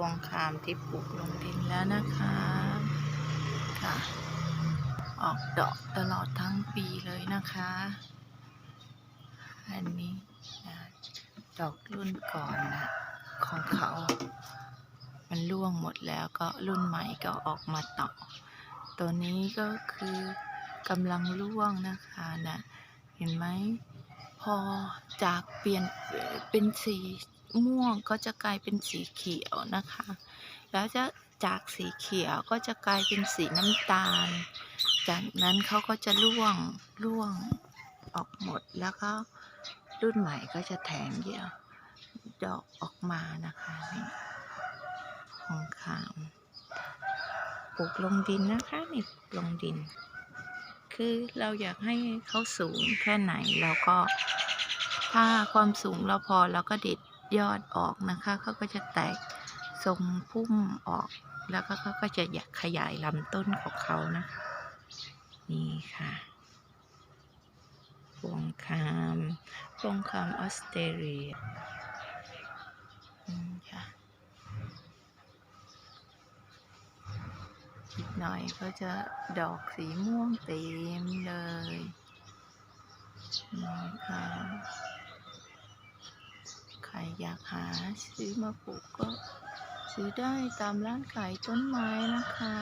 วงคามที่ปลูกลงดินแล้วนะคะค่ะ ออกดอกตลอดทั้งปีเลยนะคะ อันนี้นะดอกรุ่นก่อนนะของเขา มันร่วงหมดแล้วก็รุ่นใหม่ก็ออกมาต่อ ตัวนี้ก็คือกำลังร่วงนะคะนะเห็นไหมพอจากเปลี่ยนเอ่อเป็นสี ม่วงก็จะกลายเป็นสีเขียวนะคะ แล้วจะจากสีเขียวก็จะกลายเป็นสีน้ำตาล จากนั้นเขาก็จะร่วงร่วงออกหมดแล้วก็รุ่นใหม่ก็จะแถมเดียว ดอกออกมานะคะนี่ของขามปลูกลงดินนะคะนี่ปลูกลงดิน คือเราอยากให้เขาสูงแค่ไหนเราก็ถ้าความสูงเราพอเราก็เด็ด ยอดออกนะคะเขาก็จะแตกทรงพุ่มออก แล้วก็เขาก็จะอยากขยายลำต้นของเขานะคะ นี่ค่ะพวงคามพวงคามออสเตรเลียอืมค่ะอีกหน่อยก็จะดอกสีม่วงเต็มเลยนี่ค่ะ อยากหาซื้อมาปลูกก็ซื้อได้ตามร้านขายต้นไม้นะคะ